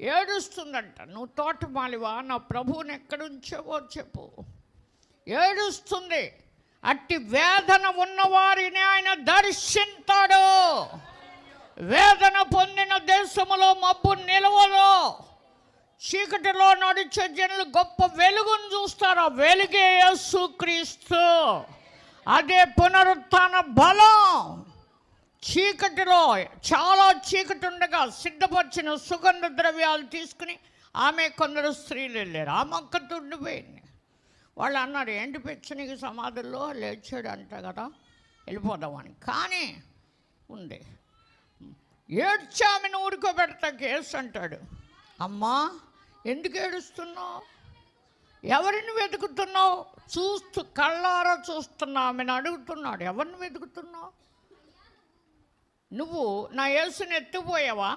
ఏడుస్తుందంట. నువ్వు తోటమాలివా నా ప్రభువుని ఎక్కడుంచావో చెప్పు. ఏడుస్తుంది. అట్టి వేదన ఉన్నవారిని ఆయన దర్శింతాడు. వేదన పొందిన దేశములో మబ్బు నిలవదు. చీకటిలో నడిచే జనులు గొప్ప వెలుగును చూస్తారు. ఆ వెలుగే యేసు క్రీస్తు అదే పునరుత్థాన బలం. చీకటిలో చాలా చీకటి ఉండగా సిద్ధపరిచిన సుగంధ ద్రవ్యాలు తీసుకుని ఆమె కొందరు స్త్రీలు వెళ్ళారు. ఆ మొక్క తుండిపోయింది. వాళ్ళు అన్నారు ఏంటి పెచ్చనికి సమాధుల్లో? లేచాడు అంట కదా వెళ్ళిపోదామని కానీ ఉంది. ఏడ్చామెను ఊరుకోబెడతా కేసు అంటాడు. అమ్మా ఎందుకు ఏడుస్తున్నావు? ఎవరిని వెతుకుతున్నావు? చూస్తూ కళ్ళారా చూస్తున్నా ఆమెను అడుగుతున్నాడు. ఎవరిని వెతుకుతున్నావు? నువ్వు నా యేసుని ఎత్తుపోయావా